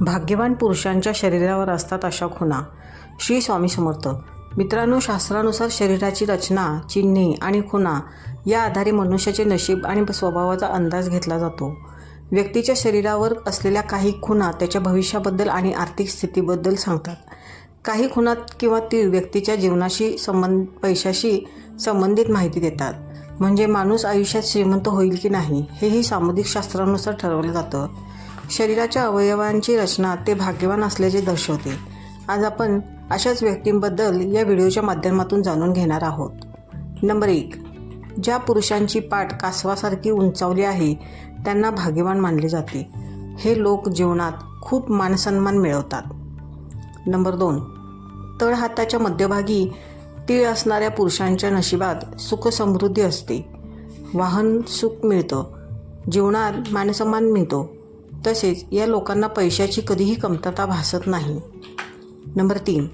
भाग्यवान पुरुषांच्या शरीरावर असतात अशा खुणा. श्री स्वामी समर्थ. मित्रांनो शास्त्रानुसार शरीराची रचना चिन्हे आणि खुणा या आधारे मनुष्याचे नशीब आणि स्वभावाचा अंदाज घेतला जातो. व्यक्तीच्या शरीरावर असलेल्या काही खुणा त्याच्या भविष्याबद्दल आणि आर्थिक स्थितीबद्दल सांगतात. काही खुणा किंवा ती व्यक्तीच्या जीवनाशी संबंध पैशाशी संबंधित माहिती देतात. म्हणजे माणूस आयुष्यात श्रीमंत होईल की नाही हेही सामुदायिक शास्त्रानुसार ठरवलं जातं. शरीराच्या अवयवांची रचना ते भाग्यवान असल्याचे दर्शवते. आज आपण अशाच व्यक्तींबद्दल या व्हिडिओच्या माध्यमातून जाणून घेणार आहोत. नंबर एक ज्या पुरुषांची पाठ कासवासारखी उंचावली आहे त्यांना भाग्यवान मानले जाते. हे लोक जीवनात खूप मानसन्मान मिळवतात. नंबर दोन तळहाताच्या मध्यभागी तीळ असणाऱ्या पुरुषांच्या नशिबात सुखसमृद्धी असते. वाहन सुख मिळतं. जीवनात मानसन्मान मिळतो. तसेच या लोकांना पैशाची कधीही कमतरता भासत नाही. नंबर तीन.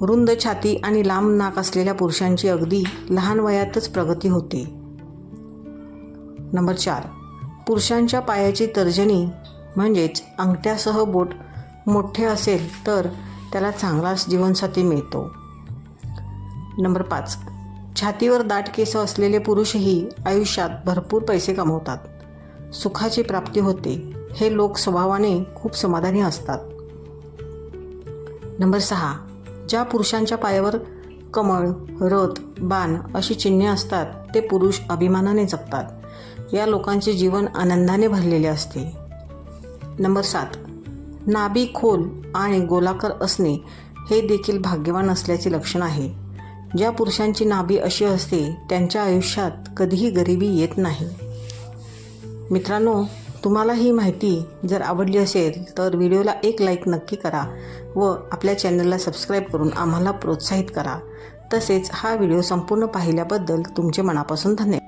रुंद छाती आणि लांब नाक असलेल्या पुरुषांची अगदी लहान वयातच प्रगती होते. नंबर चार. पुरुषांच्या पायाची तर्जनी म्हणजेच अंगठ्यासह बोट मोठे असेल तर त्याला चांगलाच जीवनसाथी मिळतो. नंबर पाच. छातीवर दाट केस असलेले पुरुषही आयुष्यात भरपूर पैसे कमवतात. सुखाची प्राप्ती होते हे लोक स्वभावाने खूप समाधानी असतात. नंबर सहा. ज्या पुरुषांच्या पायावर कमळ रथ बाण अशी चिन्हे असतात ते पुरुष अभिमानाने जगतात या लोकांचे जीवन आनंदाने भरलेले असते. नंबर सात. नाभी खोल आणि गोलाकार असणे हे देखील भाग्यवान असल्याचे लक्षण आहे. ज्या पुरुषांची नाभी अशी असते त्यांच्या आयुष्यात कधीही गरिबी येत नाही. मित्रांनो तुम्हाला ही माहिती जर आवडली असेल तर व्हिडिओला एक लाईक नक्की करा व आपल्या चॅनलला सबस्क्राईब करून आम्हाला प्रोत्साहित करा. तसेच हा व्हिडिओ संपूर्ण पाहिल्याबद्दल तुमचे मनापासून धन्यवाद.